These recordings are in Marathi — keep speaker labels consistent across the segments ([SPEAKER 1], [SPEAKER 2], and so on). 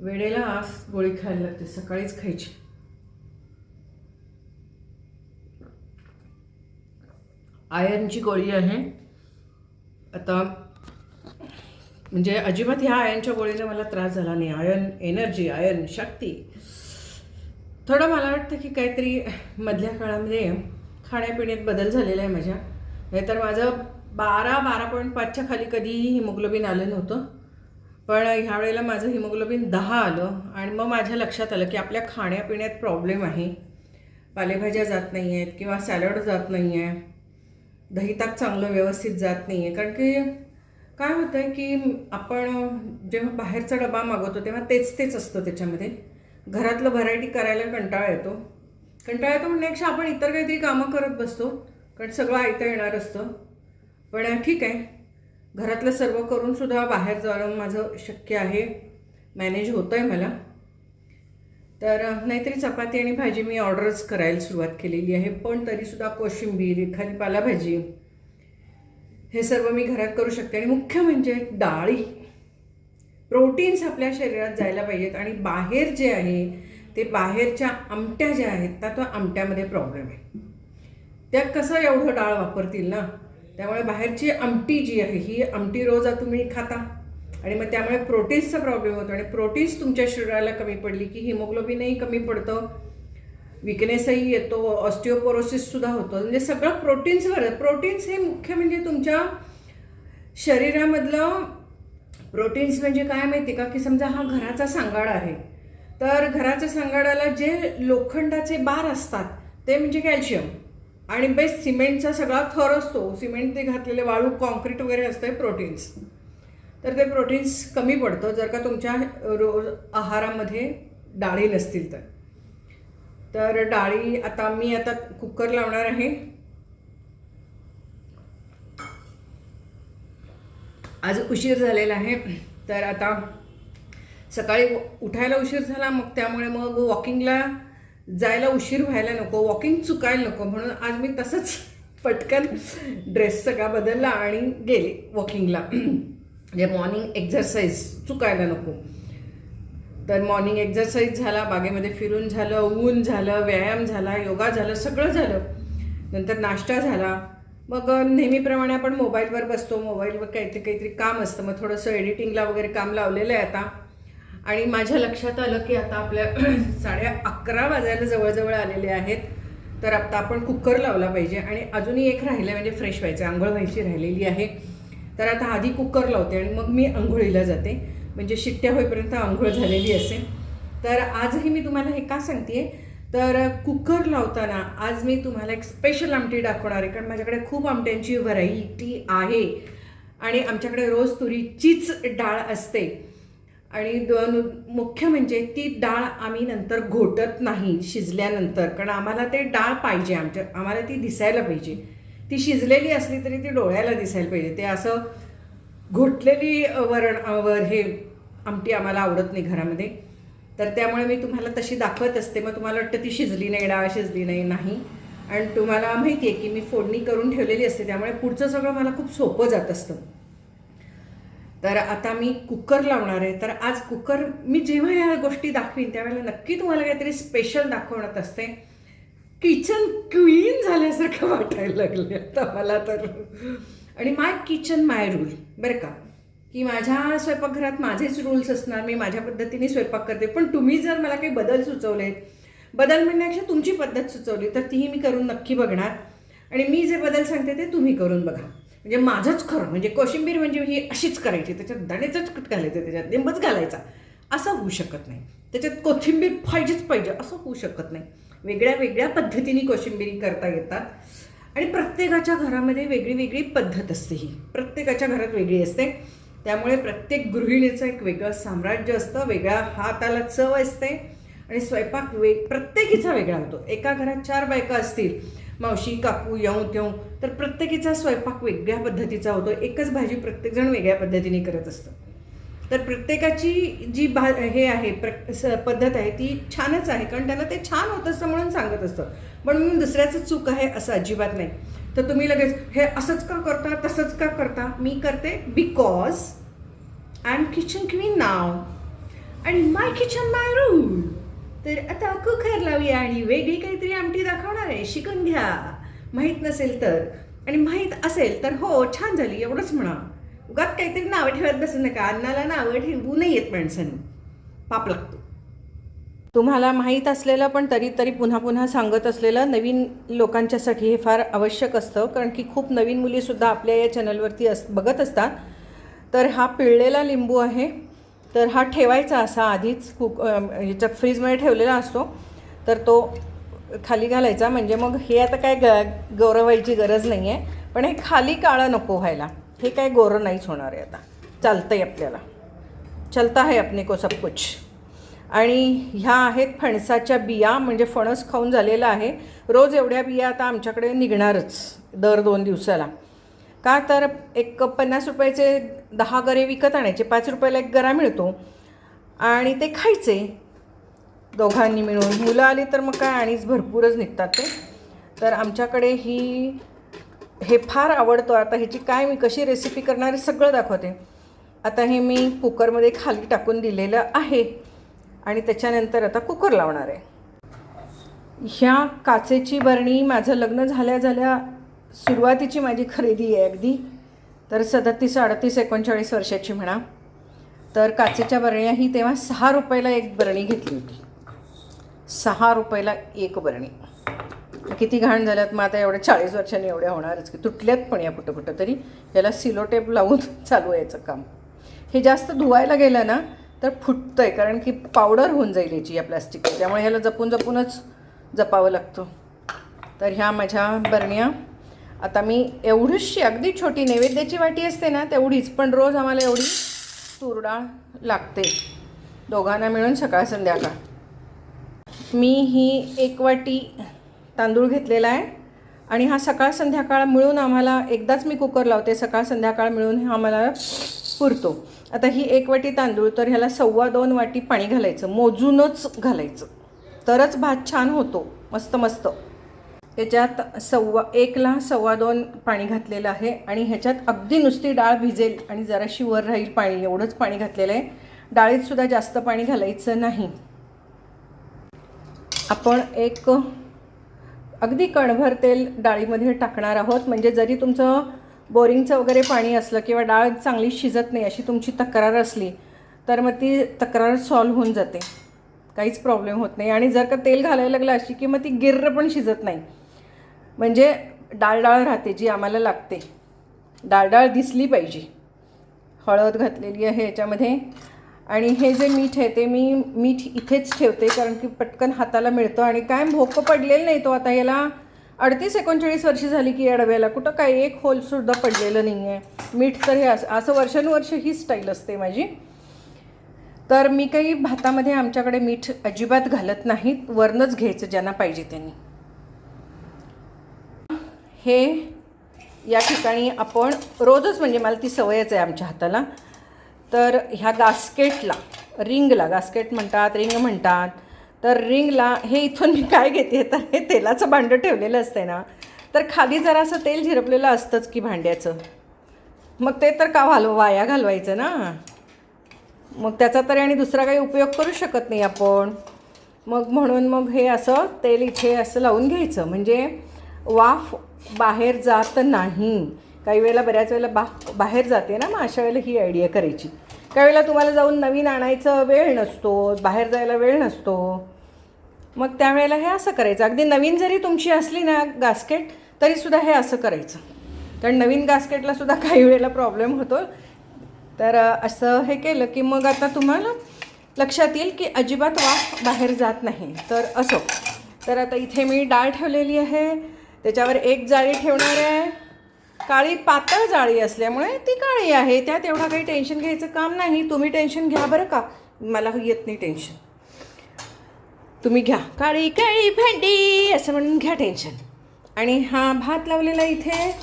[SPEAKER 1] वेळेला आज गोळी खायला लागते. सकाळीच खायची. आयर्नची गोळी आहे. आता म्हणजे अजिबात ह्या आयर्नच्या गोळीने मला त्रास झाला नाही. आयर्न एनर्जी आयर्न शक्ती. थोडं मला वाटतं की काहीतरी मधल्या काळामध्ये खाण्यापिण्यात बदल झालेला आहे माझ्या. नाहीतर माझं बारा बारा पॉईंट पाचच्या खाली कधीही हिमोग्लोबिन आलं नव्हतं. पण ह्या वेळेला माझं हिमोग्लोबिन दहा आलं आणि मग माझ्या लक्षात आलं की आपल्या खाण्यापिण्यात प्रॉब्लेम आहे. पालेभाज्या जात नाही आहेत किंवा सॅलड जात नाही आहे दहीताक चांगलं व्यवस्थित जात नाही आहे कारण की काय होतं आहे की आपण जेव्हा बाहेरचा डबा मागवतो तेव्हा तेच तेच असतं त्याच्यामध्ये. घरातलं व्हरायटी करायला कंटाळा येतो. कंटाळा येतो म्हणण्यापेक्षा आपण इतर काहीतरी कामं करत बसतो. कारण सगळं ऐकता येणार असतं. पण ठीक आहे. घरातलं सर्व करून सुद्धा बाहेर जाणं माझं शक्य आहे. मॅनेज होतं आहे मला. तर नाहीतरी चपाती आणि भाजी मी ऑर्डरच करायला सुरुवात केलेली आहे. पण तरीसुद्धा कोशिंबीर एखादी पालाभाजी हे सर्व मी घरात करू शकते. आणि मुख्य म्हणजे डाळी. प्रोटीन्स आपल्या शरीरात जायला पाहिजेत आणि बाहेर जे आहे ते बाहेरच्या आमट्या ज्या आहेत त्या तो आमट्यामध्ये प्रॉब्लेम आहे. त्या कसं एवढं डाळ वापरतील ना? त्यामुळे बाहेरची आमटी जी आहे ही आमटी रोज तुम्ही खाता. आणि मग त्यामुळे प्रोटीन्सचा प्रॉब्लेम होतो आणि प्रोटीन्स तुमच्या शरीराला कमी पडली की हिमोग्लोबिनही कमी पडतं. विकनेसही येतो ऑस्टिओपोरोसिससुद्धा होतं. म्हणजे सगळं प्रोटीन्सवर प्रोटीन्स हे मुख्य म्हणजे तुमच्या शरीरामधलं प्रोटीन्स म्हणजे काय माहिती का? की समजा हा घराचा सांगाडा आहे. तर घराच्या सांगाडाला जे लोखंडाचे बार असतात ते म्हणजे कॅल्शियम. आणि बेस्ट सिमेंटचा सगळा थर असतो. सिमेंट ते घातलेले वाळू कॉन्क्रीट वगैरे असतं प्रोटीन्स. तर ते प्रोटीन्स कमी पडतं. जर का तुमच्या रोज आहारामध्ये डाळी नसतील तर. तर डाळी आता मी आता कुकर लावणार आहे. आज उशीर झालेला आहे. तर आता सकाळी उठायला उशीर झाला. मग त्यामुळे मग वॉकिंगला जायला उशीर व्हायला नको वॉकिंग चुकायला नको म्हणून आज मी तसंच पटकन ड्रेस सगळा बदलला आणि गेले वॉकिंगला म्हणजे मॉर्निंग एक्झरसाईज चुकायला नको. तर मॉर्निंग एक्झरसाईज झाला बागेमध्ये फिरून झालं ऊन झालं व्यायाम झाला योगा झालं सगळं झालं. नंतर नाश्ता झाला. मग नेहमीप्रमाणे आपण मोबाईलवर बसतो मोबाईलवर काहीतरी काहीतरी काम असतं. मग थोडंसं एडिटिंगला वगैरे काम लावलेलं आहे आता. आणि माझ्या लक्षात आलं की आता आपल्या साडे अकरा वाजायला जवळजवळ आलेले आहेत. तर आता आपण कुकर लावला पाहिजे आणि अजूनही एक राहिलं म्हणजे फ्रेश व्हायचं आंघोळ व्हायची राहिलेली आहे. तर आता आधी कुकर लावते आणि मग मी आंघोळीला जाते. म्हणजे शिट्ट्या होईपर्यंत आंघोळ झालेली असेल. तर आजही मी तुम्हाला हे का सांगते तर कुकर लावताना आज मी तुम्हाला एक स्पेशल आमटी दाखवणार आहे. कारण माझ्याकडे खूप आमट्यांची व्हरायटी आहे. आणि आमच्याकडे रोज तुरीचीच डाळ असते. आणि दोन मुख्य म्हणजे ती डाळ आम्ही नंतर घोटत नाही शिजल्यानंतर. कारण आम्हाला ते डाळ पाहिजे आमच्या आम्हाला ती दिसायला पाहिजे. ती शिजलेली असली तरी ती डोळ्याला दिसायला पाहिजे. ते असं घोटलेली वरण वर हे आमटी आम्हाला आवडत नाही घरामध्ये. तर त्यामुळे मी तुम्हाला तशी दाखवत असते. मग तुम्हाला वाटतं ती शिजली नाही डाळ शिजली नाही नाही. आणि तुम्हाला माहिती आहे की मी फोडणी करून ठेवलेली असते. त्यामुळे पुढचं सगळं मला खूप सोपं जात असतं. तर आता मी कुकर लावणार आहे. तर आज कुकर मी जेव्हा या गोष्टी दाखवीन त्यावेळेला नक्की तुम्हाला काहीतरी स्पेशल दाखवण्यात असते. किचन क्वीन झाल्यासारखं वाटायला लागले आता मला तर. आणि माय किचन माय रूल बरं का? की माझ्या स्वयंपाकघरात माझेच रूल्स असणार मी माझ्या पद्धतीने स्वयंपाक करते. पण तुम्ही जर मला काही बदल सुचवले बदल म्हणण्यापेक्षा तुमची पद्धत सुचवली तर तीही मी करून नक्की बघणार. आणि मी जे बदल सांगते ते तुम्ही करून बघा. म्हणजे माझंच खरं म्हणजे कोशिंबीर म्हणजे ही अशीच करायची त्याच्यात दाण्याचंच कट घालायचं त्याच्यात लिंबच घालायचा. असं होऊ शकत नाही. त्याच्यात कोथिंबीर पाहिजेच पाहिजे असं होऊ शकत नाही. वेगळ्या वेगळ्या पद्धतीने कोशिंबिरी करता येतात. आणि प्रत्येकाच्या घरामध्ये वेगळी वेगळी पद्धत असते ही. प्रत्येकाच्या घरात वेगळी असते. त्यामुळे प्रत्येक गृहिणीचं एक वेगळं साम्राज्य असतं वेगळ्या हाताला चव असते. आणि स्वयंपाक वेग प्रत्येकीचा वेगळा होतो. एका घरात चार बायका असतील मावशी काकू येऊ तेऊ तर प्रत्येकीचा स्वयंपाक वेगळ्या पद्धतीचा होतो. एकच भाजी प्रत्येकजण वेगळ्या पद्धतीने करत असतं. तर प्रत्येकाची जी भा हे आहे प्र स पद्धत आहे ती छानच आहे. कारण त्यांना ते छान होत असतं म्हणून सांगत असतं. पण म्हणून दुसऱ्याचं चूक आहे असं अजिबात नाही. तर तुम्ही लगेच हे असंच का करता तसंच का करता? मी करते because I am kitchen queen now and my kitchen my rule तर आता कुकर लावूया आणि वेगळी काहीतरी आमटी दाखवणार आहे. शिकून घ्या. माहीत नसेल तर. आणि माहीत असेल तर हो छान झाली एवढंच म्हणा. उगात काहीतरी नावं ठेवत बसू नका. अन्नाला नावं ठेवू नाही येत माणसांनी. पाप लागतो. तुम्हाला माहीत असलेलं पण तरी तरी पुन्हा पुन्हा सांगत असलेलं नवीन लोकांच्यासाठी हे फार आवश्यक असतं. कारण की खूप नवीन मुलीसुद्धा आपल्या या चॅनलवरती अस बघत असतात. तर हा पिळलेला लिंबू आहे. तर हा ठेवायचा असा आधीच कुक अं, म्हणजे ह्याच्यात फ्रीजमध्ये ठेवलेला असतो तर तो खाली घालायचा. म्हणजे मग हे आता काय ग गौरवायची गरज नाही आहे पण हे खाली काळं नको व्हायला. हे काय गोरं नाहीच होणार आहे आता. चालतं आहे आपल्याला. चलता है अपने को सब कुछ. आणि ह्या आहेत फणसाच्या बिया म्हणजे फणस खाऊन झालेला आहे. रोज एवढ्या बिया आता आमच्याकडे निघणारच दर दोन दिवसाला. का तर एक पन्नास रुपयाचे दहा गरे विकत आणायचे पाच रुपयाला एक गरा मिळतो आणि ते खायचे. दोघांनी मिळून. मुलं आली तर मग काय आणीच भरपूरच निघतात ते. तर आमच्याकडे ही हे फार आवडतो. आता ह्याची काय मी कशी रेसिपी करणार आहे सगळं दाखवते. आता हे मी कुकरमध्ये खाली टाकून दिलेलं आहे. आणि त्याच्यानंतर आता कुकर लावणार आहे. ह्या काचेची बरणी माझं लग्न झाल्या झाल्या सुरुवातीची माझी खरेदी आहे अगदी. तर सदतीस अडतीस एकोणचाळीस वर्षाची म्हणा. तर काचेच्या बरण्या ही तेव्हा सहा रुपयाला एक बरणी घेतली होती. सहा रुपयाला एक बरणी. किती घाण झाल्यात मग आता एवढ्या चाळीस वर्षांनी एवढ्या होणारच की तुटल्यात पण या कुठं कुठं तरी. याला सिलोटेप लावून चालू आहे याचं काम. हे जास्त धुवायला गेलं ना तर फुटतं आहे कारण की पावडर होऊन जाईल याची या प्लास्टिकची. त्यामुळे ह्याला जपून जपूनच जपावं लागतं. तर ह्या माझ्या बरण्या आता मी एवढीशी अगदी छोटी नैवेद्याची वाटी असते ना तेवढीच पण रोज आम्हाला एवढी तूर डाळ लागते. दोघांना मिळून सकाळ संध्याकाळ. मी ही एक वाटी तांदूळ घेतलेला आहे आणि हा सकाळ संध्याकाळ मिळून आम्हाला एकदाच मी कुकर लावते सकाळ संध्याकाळ मिळून हा मला पुरतो. आता ही एक वाटी तांदूळ तर ह्याला सव्वा दोन वाटी पाणी घालायचं मोजूनच घालायचं. तरच भात छान होतो मस्त मस्त. त्याच्यात सव्वा एकला सव्वा दोन पाणी घातलेलं आहे आणि ह्याच्यात अगदी नुसती डाळ भिजेल आणि जराशी वर राहील पाणी एवढंच पाणी घातलेलं आहे. डाळीतसुद्धा जास्त पाणी घालायचं नाही. आपण एक अगदी कणभर तेल डाळीमध्ये टाकणार आहोत. म्हणजे जरी तुमचं बोरिंगचं वगैरे पाणी असलं किंवा डाळ चांगली शिजत नाही अशी तुमची तक्रार असली तर मग ती तक्रार सॉल्व्ह होऊन जाते. काहीच प्रॉब्लेम होत नाही. आणि जर का तेल घालायला लागलं अशी की मग ती गिर्र पण शिजत नाही. म्हणजे डाळ डाळ राहते जी आम्हाला लागते. डाळ डाळ दिसली पाहिजे. हळद घातलेली आहे याच्यामध्ये. आणि हे जे मीठ आहे ते मी मीठ इथेच ठेवते कारण की पटकन हाताला मिळतं आणि काय भोकं पडलेलं नाही तो आता. याला अडतीस एकोणचाळीस वर्षी झाली की या डब्याला. कुठं काय एक होलसुद्धा पडलेलं नाही आहे मीठ तर हे असं असं वर्षानुवर्ष ही स्टाईल असते माझी. तर मी काही भातामध्ये आमच्याकडे मीठ अजिबात घालत नाहीत. वरनंच घ्यायचं ज्यांना पाहिजे त्यांनी. हे या ठिकाणी आपण रोजच म्हणजे मला ती सवयच आहे आमच्या हाताला. तर ह्या गास्केटला रिंगला गास्केट म्हणतात रिंग म्हणतात. तर रिंगला हे इथून मी काय घेते तर हे तेलाचं भांडं ठेवलेलं असतं ना तर खाली जरासं तेल झिरपलेलं असतंच की भांड्याचं. मग ते तर का घालव वाया घालवायचं ना. मग त्याचा तरी आणि दुसरा काही उपयोग करू शकत नाही आपण. मग म्हणून मग हे असं तेल इथे असं लावून घ्यायचं. म्हणजे वाफ बाहेर जात नाही. काही वेळेला बऱ्याच वेळेला बा बाहेर जाते ना मग अशा वेळेला ही आयडिया करायची. काही वेळेला तुम्हाला जाऊन नवीन आणायचं वेळ नसतो बाहेर जायला वेळ नसतो. मग त्यावेळेला हे असं करायचं. अगदी नवीन जरी तुमची असली ना गास्केट तरीसुद्धा हे असं करायचं. कारण नवीन गास्केटला सुद्धा काही वेळेला प्रॉब्लेम होतो. तर असं हे केलं की मग आता तुम्हाला लक्षात येईल की अजिबात वाफ बाहेर जात नाही. तर असो. तर आता इथे मी डाळ ठेवलेली आहे. त्याच्यावर एक जाळी ठेवणार आहे. काळी पातळ जाळी असल्यामुळे ती काळी आहे. त्यात एवढा काही टेन्शन घ्यायचं काम नाही. तुम्ही टेन्शन घ्या बरं का? मला येत नाही टेन्शन तुम्ही घ्या. काळी काळी भांडी असं म्हणून घ्या टेन्शन आणि हा भात लावलेला इथे.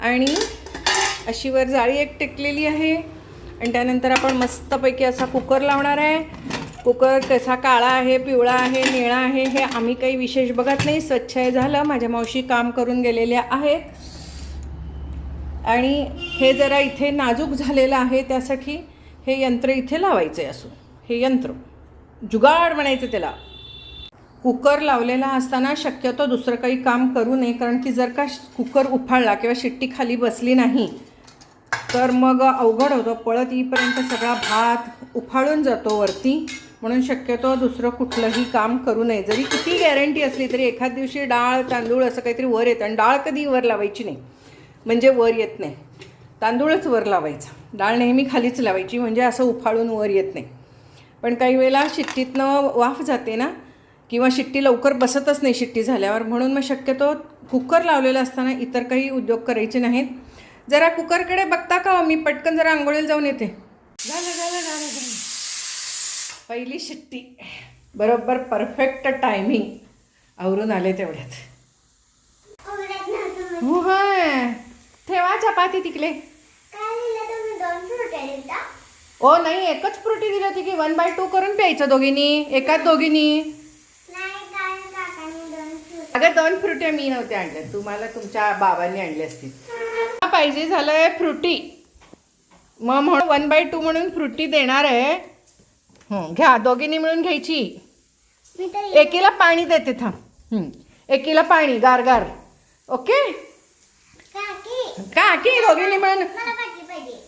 [SPEAKER 1] आणि अशी वर जाळी एक टेकलेली आहे. आणि त्यानंतर आपण मस्तपैकी असा कुकर लावणार आहे. कुकर कसा काळा आहे पिवळा आहे निळा आहे हे आम्ही काही विशेष बघत नाही. स्वच्छ आहे झालं. माझ्या मावशी काम करून गेलेल्या आहेत. आणि हे जरा इथे नाजूक झालेलं आहे त्यासाठी हे यंत्र इथे लावायचं आहे असून. हे यंत्र. जुगाड म्हणायचं त्याला. कुकर लावलेला असताना शक्यतो दुसरं काही काम करू नये कारण की जर का कुकर उफाळला किंवा शिट्टी खाली बसली नाही तर मग अवघड होतं. पळत येईपर्यंत सगळा भात उफाळून जातो वरती. म्हणून शक्यतो दुसरं कुठलंही काम करू नये. जरी किती गॅरंटी असली तरी एखाद दिवशी डाळ तांदूळ असं काहीतरी वर येतं आणि डाळ कधी वर लावायची नाही. म्हणजे वर येत नाही. तांदूळच वर लावायचा. डाळ नेहमी खालीच लावायची म्हणजे असं उफाळून वर येत नाही. पण काही वेळेला शिट्टीतनं वाफ जाते ना किंवा शिट्टी लवकर बसतच नाही शिट्टी झाल्यावर. म्हणून मग शक्यतो कुकर लावलेला असताना इतर काही उद्योग करायचे नाहीत. जरा कुकरकडे बघता का हो? मी पटकन जरा आंघोळीला जाऊन येते. झालं झालं झालं झालं पहिली शिट्टी. बरोबर परफेक्ट टायमिंग आवरून आले तेवढ्यात. हो ठेवा चपाती तिकडे. ओ नाही एकच फ्रुटी दिली होती की वन बाय टू करून प्यायचं दोघींनी? एकाच दोघींनी?
[SPEAKER 2] दोन
[SPEAKER 1] अगं दोन फ्रुट्या मी नव्हत्या आणल्या. तुम्हाला तुमच्या बाबांनी आणल्या असतील. पाहिजे झालंय फ्रुटी मग म्हणून वन बाय टू म्हणून फ्रुटी देणार आहे. हं, घ्या दोघींनी मिळून घ्यायची. एकीला पाणी देते थांब. एकीला पाणी गार गार. ओके?
[SPEAKER 2] काकी
[SPEAKER 1] दोघींनी मिळून?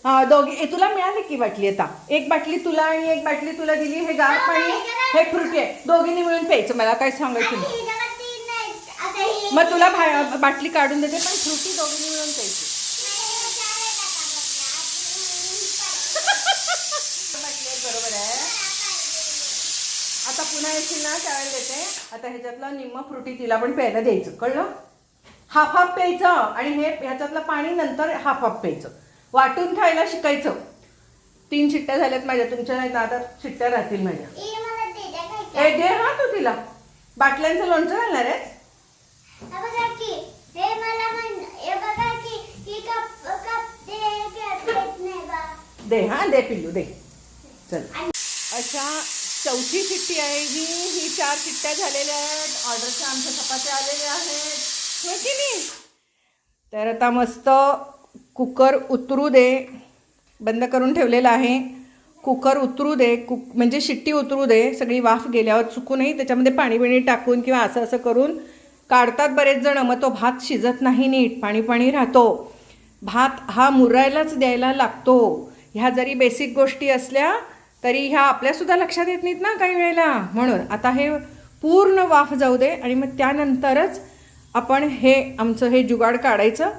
[SPEAKER 1] हा दोघी तुला मिळाली की बाटली आता? एक बाटली तुला आणि एक बाटली तुला दिली हे गार पाणी हे फ्रुटी आहे. दोघींनी मिळून प्यायचं मला काय सांगायचं मग तुला बाटली काढून देते पण फ्रुटी दोघींनी मिळून प्यायची बरोबर आहे आता पुन्हा येशील ना त्यावेळेला देते. आता ह्याच्यातलं निम्म फ्रुटी तिला पण प्यायला द्यायचं. कळलं? हाफ हाफ प्यायचं आणि हे ह्याच्यातलं पाणी नंतर हाफ हाफ प्यायचं. वाटून खायला शिकायचं. तीन शिट्ट्या झाल्यात माझ्या. तुमच्या नाही ना आता शिट्ट्या राहतील माझ्या.
[SPEAKER 2] ही
[SPEAKER 1] ए दे हा तू तिला. बाटल्यांचं लोणचं घालणार आहे
[SPEAKER 2] बघा की. मला म्हण बघा की कप कप दे कप देत नाही बा.
[SPEAKER 1] दे हा दे पिल्लू दे. चल. अशा चौथी शिट्टी आहे ही. ही चार शिट्ट्या झालेल्या आहेत. ऑर्डरच्या आमच्या चपात्या आलेल्या आहेत. होय की नाही? तर आता मस्त कुकर उतरू दे. बंद करून ठेवलेला आहे. कुकर उतरू दे. कुक म्हणजे शिट्टी उतरू दे. सगळी वाफ गेल्यावर चुकूनही त्याच्यामध्ये पाणी बिणी टाकून किंवा असं असं करून काढतात बरेच जण. मग तो भात शिजत नाही नीट. पाणी पाणी राहतो. भात हा मुरायलाच द्यायला लागतो. ह्या जरी बेसिक गोष्टी असल्या तरी ह्या आपल्यासुद्धा लक्षात येत नाहीत ना काही वेळेला. म्हणून आता हे पूर्ण वाफ जाऊ दे आणि मग त्यानंतरच आपण हे आमचं हे जुगाड काढायचं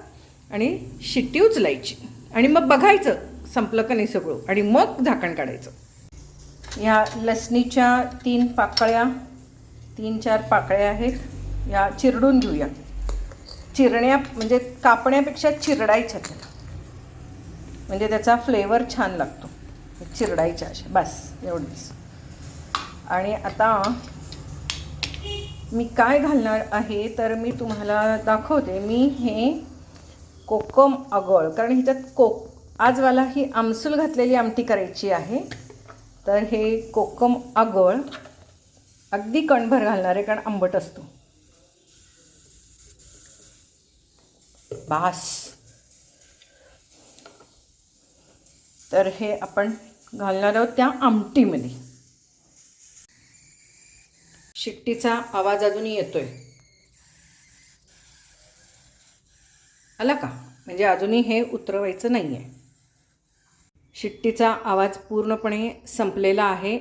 [SPEAKER 1] आणि शिट्टी उचलायची. आणि मग बघायचं संपलं का नाही सगळं. आणि मग झाकण काढायचं. या लसणीच्या तीन पाकळ्या तीन चार पाकळ्या आहेत. या चिरडून घेऊया. चिरण्या म्हणजे कापण्यापेक्षा चिरडायच्या त्याला. म्हणजे त्याचा फ्लेवर छान लागतो. चिरडायच्या अशा. बस एवढंच आणि आता मी काय घालणार आहे तर मी तुम्हाला दाखवते. मी हे कोकम अगळ कारण ह्याच्यात कोक आज मला ही आमसूल घातलेली आमटी करायची आहे. तर हे कोकम आगळ अगदी कणभर घालणार आहे कारण आंबट असतो. बास. तर हे आपण घालणार आहोत त्या आमटीमध्ये. शिट्टीचा आवाज अजूनही येतोय. आला का? म्हणजे अजूनही हे उतरवायचं नाही आहे शिट्टीचा आवाज पूर्णपणे संपलेला आहे.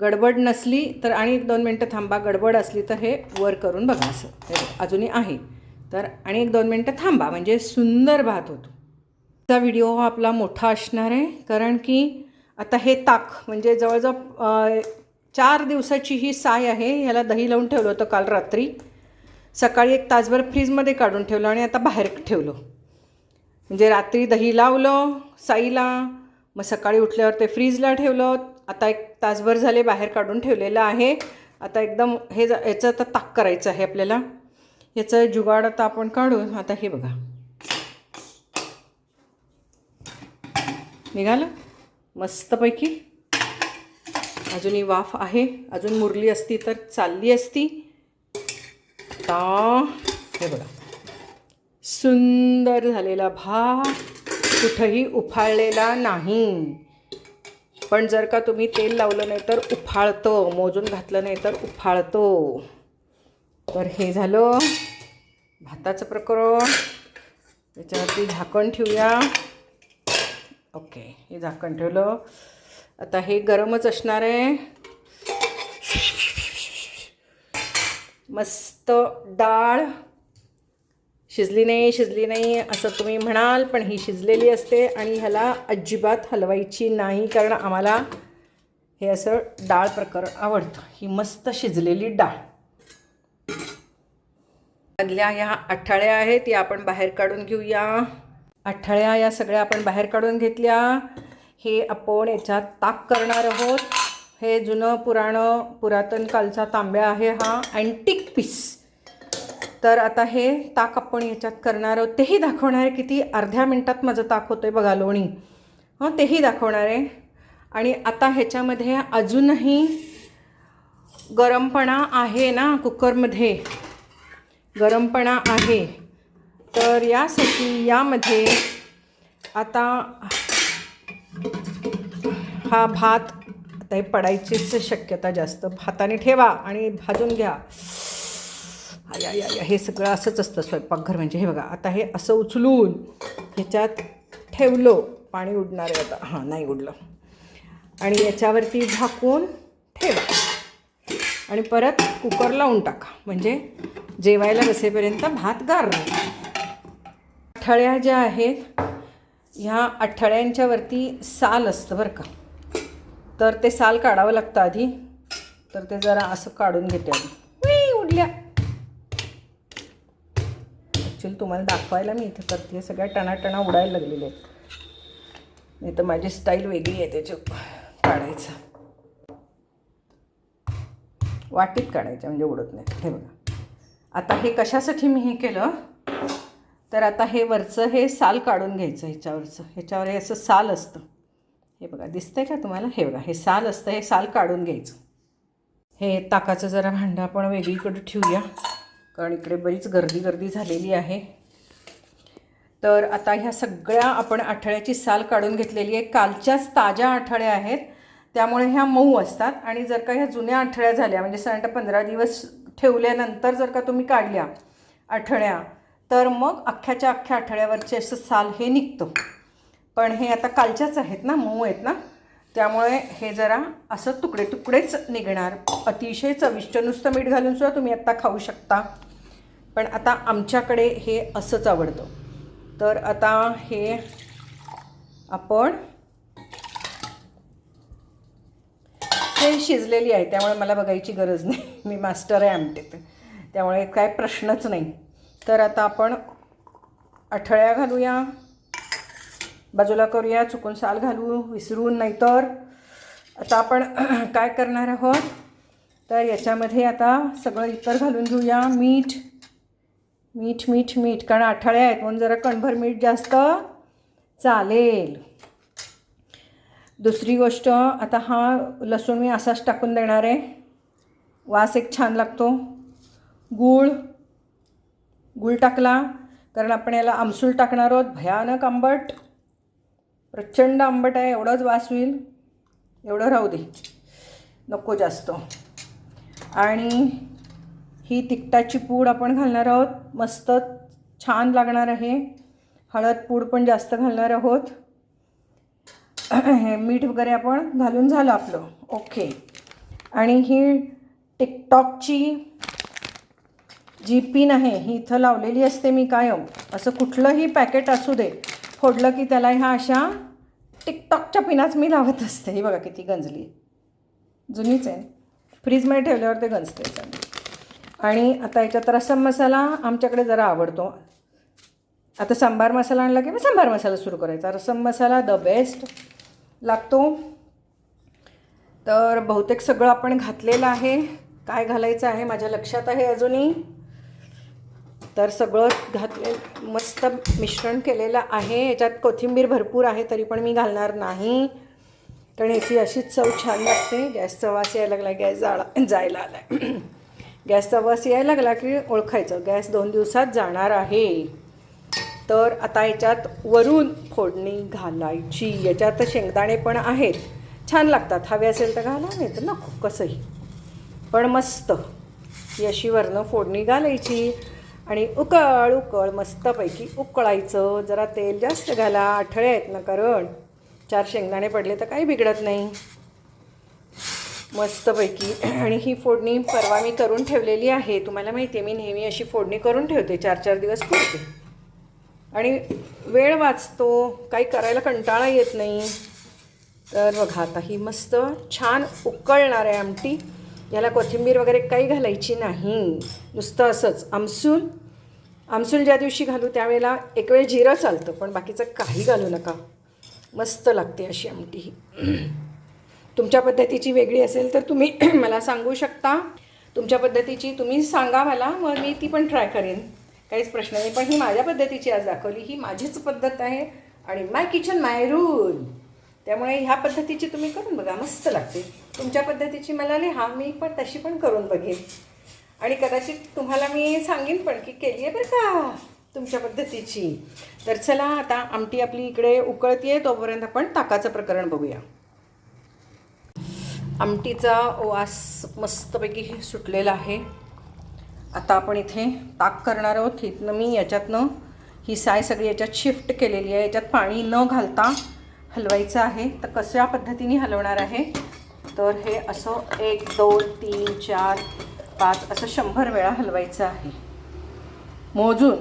[SPEAKER 1] गडबड नसली तर आणि एक दोन मिनटं थांबा गडबड असली तर हे वर करून बघा असं. हे अजूनही आहे. तर आणि एक दोन मिनटं थांबा म्हणजे सुंदर भात होतो. चा व्हिडिओ हा आपला मोठा असणार आहे. कारण की आता हे ताक म्हणजे जवळजवळ चार दिवसाची ही साय आहे. ह्याला दही लावून ठेवलं होतं काल रात्री. सकाळी एक तासभर फ्रीजमध्ये काढून ठेवलं आणि आता बाहेर ठेवलं. म्हणजे रात्री दही लावलं साईला मग सकाळी उठल्यावर ते फ्रीजला ठेवलं. आता एक तासभर झाले बाहेर काढून ठेवलेलं आहे. आता एकदम हे ज- याचं आता ताक करायचं आहे आपल्याला. याचं जुगाड आता आपण काढू. आता हे बघा. निघालं. मस्तपैकी. अजूनही वाफ आहे. अजून मुरली असती तर चालली असती. आता हे बघा. सुंदर झालेला भात कुठंही उफाळलेला नाही. पण जर का तुम्ही तेल लावलं नाही तर उफाळतं. मोजून घातलं नाही तर उफाळतो. तर हे झालं भाताचं प्रकरण. त्याच्यावरती झाकण ठेवूया. ओके हे झाकण ठेवलं. आता हे गरमच असणार आहे. मस्त डाळ. शिजली नाही शिजली नाही असं तुम्ही म्हणाल पण ही शिजलेली असते आणि ह्याला अजिबात हलवायची नाही कारण आम्हाला हे असं डाळ प्रकरण आवडतं. ही मस्त शिजलेली डाळ. मधल्या ह्या आठाळ्या आहेत या आपण बाहेर काढून घेऊया. अठळ्या या सगळ्या आपण बाहेर काढून घेतल्या. हे आपण याच्यात ताक करणार आहोत. हे जुनं पुराणं पुरातन कालचा तांब्या आहे हा अँटिक पीस तर आता हे ताक आपण याच्यात करणार आहोत. तेही दाखवणार आहे किती अर्ध्या मिनटात माझं ताक होतं आहे बघा लोणी. हं तेही दाखवणार आहे. आणि आता ह्याच्यामध्ये अजूनही गरमपणा आहे ना कुकरमध्ये. गरमपणा आहे. तर यासाठी यामध्ये आता हा भात आता हे पडायचीच शक्यता जास्त. भाताने ठेवा आणि भाजून घ्या. या या या हे सगळं असंच असतं स्वयंपाकघर म्हणजे. हे बघा आता हे असं उचलून ह्याच्यात ठेवलं पाणी उडणार आहे आता. हां नाही उडलं. आणि याच्यावरती झाकून ठेवा. आणि परत कुकर लावून टाका. म्हणजे जेवायला बसेपर्यंत भात गार राहील. अठळ्या ज्या आहेत ह्या अठळ्यांच्यावरती साल असतं बरं का. तर ते साल काढावं लागतं आधी. तर ते जरा असं काढून घेते आधी. उडल्या. ॲक्च्युली तुम्हाला दाखवायला मी इथे करते. सगळ्या टणाटणा उडायला लागलेल्या आहेत. नाही तर माझी स्टाईल वेगळी आहे त्याच्या काढायचं. वाटीत काढायच्या म्हणजे उडत नाही. हे बघा. आता हे कशासाठी मी हे केलं? तर आता हे वरचं हे साल काढून घ्यायचं ह्याच्यावरचं. ह्याच्यावर हे असं साल असतं. हे बघा दिसतंय का तुम्हाला? हे बघा हे साल असतं हे साल काढून घ्यायचं. हे ताकाचं जरा भांडं आपण वेगळीकडे ठेवूया. कारण इकडे बरीच गर्दी गर्दी झालेली आहे. तर आता ह्या सगळ्या आपण आठळ्याची साल काढून घेतलेली आहे. कालच्याच ताज्या आठळ्या आहेत. त्यामुळे ह्या मऊ असतात. आणि जर का ह्या जुन्या आठळ्या झाल्या म्हणजे साधारणतः पंधरा दिवस ठेवल्यानंतर जर का तुम्ही काढल्या आठळ्या तर मग अख्ख्याच्या अख्ख्या आठवड्यावरचे असं साल हे निघतं. पण हे आता कालच्याच आहेत ना मऊ आहेत ना? त्यामुळे हे जरा असं तुकडे तुकडेच निघणार. अतिशय चविष्ट नुसतं मीठ घालून सुद्धा तुम्ही आत्ता खाऊ शकता. पण आता आमच्याकडे हे असंच आवडतं. तर आता हे आपण हे शिजलेली आहे त्यामुळे मला बघायची गरज नाही. मी मास्टर आहे आमटेत त्यामुळे काय प्रश्नच नाही. तर आता आपण अठळ्या घालूया. बाजूला करूया चुकून साल घालू विसरून नाहीतर. आता आपण काय करणार आहोत? तर याच्यामध्ये आता सगळं इतर घालून घेऊया. मीठ. मीठ मीठ मीठ. कारण आठळ्या आहेत. म्हणून जरा कणभर मीठ जास्त चालेल. दुसरी गोष्ट आता हा लसूण मी असाच टाकून देणार आहे. वास एक छान लागतो. गूळ. गुळ टाकला कारण आपण याला आमसूल टाकणार आहोत. भयानक आंबट प्रचंड आंबट आहे एवढाच वास होईल. एवढं राहू दे. नको जास्त. आणि ही तिखटाची पूड आपण घालणार आहोत. मस्त छान लागणार आहे. हळद पूड पण जास्त घालणार आहोत. हे मीठ वगैरे आपण घालून झालं आपलं. ओके. आणि ही टिकटॉकची जी पिन आहे ही इथं लावलेली असते मी कायम. असं कुठलंही पॅकेट असू दे फोडलं की त्याला ह्या अशा टिकटॉकच्या पिनाच मी लावत असते. ही बघा किती गंजली. जुनीच आहे. फ्रीजमध्ये ठेवल्यावर ते गंजते आणि आता याच्यात रसम मसाला आमच्याकडे जरा आवडतो. आता सांबार मसाला आणला की मग सांबार मसाला सुरू करायचा. रसम मसाला द बेस्ट लागतो. तर बहुतेक सगळं आपण घातलेलं आहे. काय घालायचं आहे माझ्या लक्षात आहे अजूनही? तर सगळं घातले मस्त मिश्रण केलेलं आहे. याच्यात कोथिंबीर भरपूर आहे तरी पण मी घालणार नाही. कारण याची अशीच चव छान लागते. गॅसचा वास यायला लागला गॅस जाळा जायला आला गॅसचा वास यायला लागला की ओळखायचं. गॅस दोन दिवसात जाणार आहे. तर आता याच्यात वरून फोडणी घालायची. याच्यात शेंगदाणे पण आहेत. छान लागतात. हवे असेल तर घाला नाही तर नको कसंही. पण मस्त. ही अशी वरनं फोडणी घालायची. आणि उकळ उकळ मस्तपैकी उकळायचं. जरा तेल जास्त घाला आठळे आहेत ना कारण. चार शेंगदाणे पडले तर काही बिघडत नाही. मस्तपैकी. आणि ही फोडणी परवा मी करून ठेवलेली आहे. तुम्हाला माहिती आहे मी नेहमी अशी फोडणी करून ठेवते चार चार दिवस पुरते. आणि वेळ वाचतो काही करायला कंटाळा येत नाही. तर बघा आता ही मस्त छान उकळणार आहे आमटी. याला कोथिंबीर वगैरे काही घालायची नाही. नुसतं असंच. आमसूल आमसूल ज्या दिवशी घालू त्यावेळेला एक वेळ जिरं चालतं पण बाकीचं काही घालू नका. मस्त लागते अशी आमटी. ही तुमच्या पद्धतीची वेगळी असेल तर तुम्ही मला सांगू शकता. तुमच्या पद्धतीची तुम्ही सांगा मला मग मी ती पण ट्राय करेन. काहीच प्रश्न नाही पण ही माझ्या पद्धतीची आज दाखवली. ही माझीच पद्धत आहे आणि माय किचन माय रूल त्यामुळे ह्या पद्धतीची तुम्ही करून बघा मस्त लागते. तुमच्या पद्धतीची मला लिहा मी पण तशी पण करून बघेन. आणि कदाचित तुम्हाला मी सांगेन पण की केली आहे बरं का तुमच्या पद्धतीची. तर चला आता आमटी आपली इकडे उकळती तोपर्यंत आपण ताकाचं प्रकरण बघूया. आमटीचा वास मस्तपैकी सुटलेला आहे. आता आपण इथे ताक करणार आहोत. इथनं मी याच्यातनं ही साय सगळी याच्यात शिफ्ट केलेली आहे. याच्यात पाणी न घालता हलवायचं आहे. तर कशा पद्धतीने हलवणार आहे? तर हे असं एक दोन तीन चार पाच असं शंभर वेळा हलवायचं आहे. मोजून.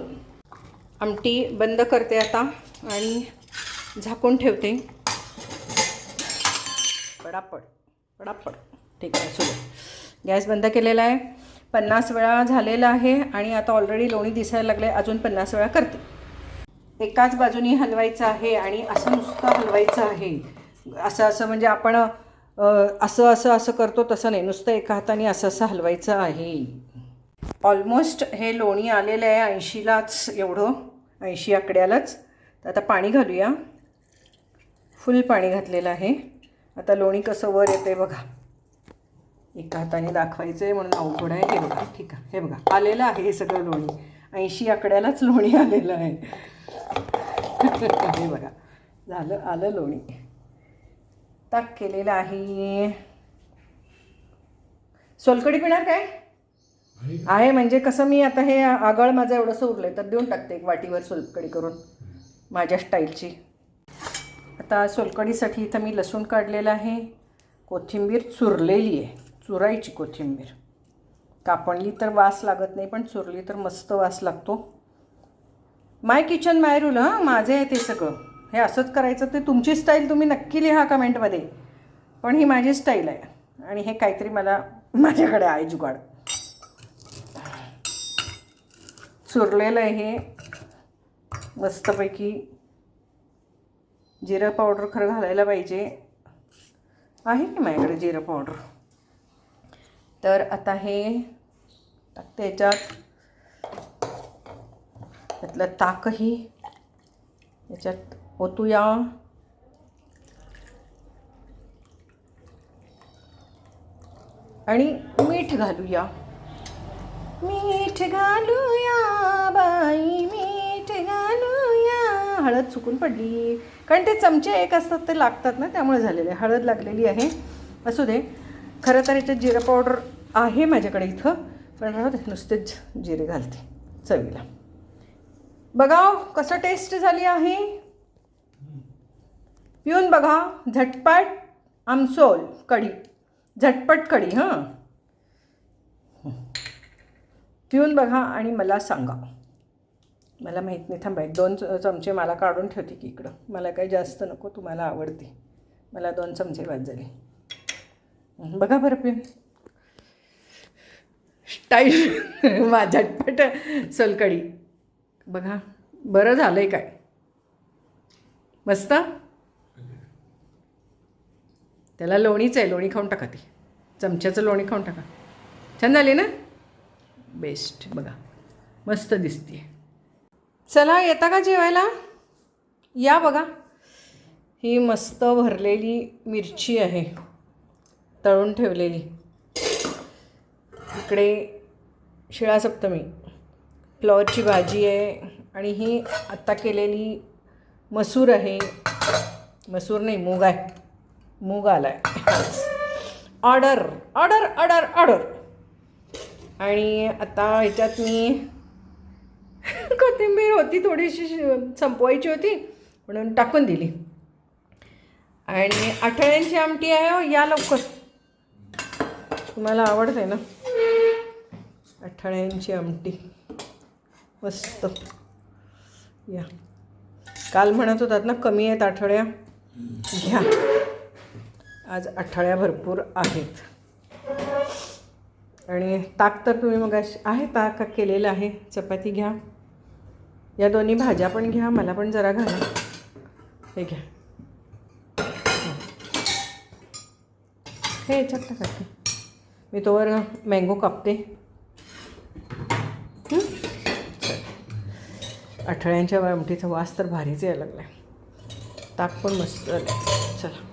[SPEAKER 1] आमटी बंद करते आता आणि झाकून ठेवते. पडापड पडापड. ठीक आहे सुरू. गॅस बंद केलेला आहे. पन्नास वेळा झालेला आहे आणि आता ऑलरेडी लोणी दिसायला लागले. अजून पन्नास वेळा करते. एकाच बाजूनी हलवायचं आहे आणि असं नुसतं हलवायचं आहे. असं असं म्हणजे आपण असं असं असं करतो तसं नाही. नुसतं एका हाताने असं असं हलवायचं आहे. ऑलमोस्ट हे लोणी आलेलं आहे ऐंशीलाच एवढं ऐंशी आकड्यालाच. तर आता पाणी घालूया. फुल पाणी घातलेलं आहे. आता लोणी कसं वर येते बघा. एका हाताने दाखवायचं आहे म्हणून अवघड आहे. हे बघा ठीक आहे. हे बघा आलेलं आहे हे सगळं लोणी. ऐंशी आकड्यालाच लोणी आलेलं आहे. हे बघा. झालं आलं लोणी. ताक केलेलं आहे. सोलकडी पिणार काय? आहे. म्हणजे कसं मी आता हे आगळ माझं एवढंसं उरलं आहे तर देऊन टाकते एक वाटीवर सोलकडी करून माझ्या स्टाईलची. आता सोलकडीसाठी इथं मी लसूण काढलेलं आहे. कोथिंबीर चुरलेली आहे. चुरायची कोथिंबीर. कापणली तर वास लागत नाही पण चुरली तर मस्त वास लागतो. माय किचन माय रूल हां माझे आहे ते सगळं. हे असंच करायचं ते तुमची स्टाईल तुम्ही नक्की लिहा कमेंटमध्ये पण ही माझी स्टाईल आहे. आणि हे काहीतरी मला माझ्याकडे आहे जुगाड. चुरलेलं आहे हे. मस्तपैकी जिरं पावडर खरं घालायला पाहिजे. आहे की माझ्याकडे जिरं पावडर तर आता हे त्याच्यात त्यातलं ताकही याच्यात ओतूया. आणि मीठ घालूया. मीठ घालूया बाई मीठ घालूया. हळद चुकून पडली. कारण ते चमचे एक असतात ते लागतात ना त्यामुळे झालेले. हळद लागलेली आहे. असू दे. खरं तर याच्यात जिरं पावडर आहे माझ्याकडे इथं. पण राहू दे नुसतेच जिरे घालते चवीला. बघा कसं टेस्ट झाली आहे. पिऊन बघा झटपट आमसोल कढी. झटपट कढी हां. पिऊन बघा आणि मला सांगा. मला माहीत नाही थांबा एक दोन चमचे मला काढून ठेवते की इकडं. मला काही जास्त नको तुम्हाला आवडते. मला दोन चमचे बाद झाले. बघा बरं पिऊन. स्टाईल. मा झटपट सोलकडी बघा बरं झालं आहे काय? मस्त? त्याला लोणीच आहे लोणी खाऊन टाका ती. चमच्याचं लोणी खाऊन टाका. छान झाली ना? बेस्ट बघा. मस्त दिसते चला येता का जेवायला? या बघा. ही मस्त भरलेली मिरची आहे. तळून ठेवलेली. इकडे शिळा सप्तमी. फ्लॉवरची भाजी आहे आणि ही आत्ता केलेली मसूर आहे. मसूर नाही मूग आहे. मूग आला आहे ऑर्डर ऑर्डर ऑर्डर ऑर्डर. आणि आता ह्याच्यात मी कोथिंबीर होती थोडीशी संपवायची होती म्हणून टाकून दिली. आणि आठवड्यांची आमटी आहे हो या लवकर. तुम्हाला आवडते ना? आठवड्यांची आमटी. मस्त. या. काल म्हणत होतात ना कमी आहेत आठवड्या. घ्या. आज आठवड्या भरपूर आहेत. आणि ताक तर तुम्ही मग आहे ताक केलेलं आहे. चपाती घ्या. या दोन्ही भाज्या पण घ्या मला पण जरा घाला. हे घ्या. हे याच्यात टाका मी तोवर मँगो कापते. अठळ्यांच्या आठवड्यांच्या आमटीचा वास तर भारीच यायला लागला ताक पण मस्त झालं चला.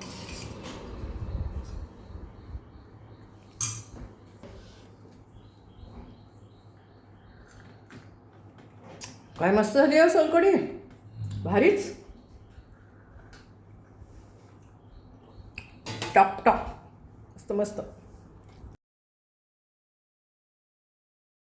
[SPEAKER 1] काय मस्त झाली हो आहे सोलकडी भारीच. Top top. मस्त मस्त.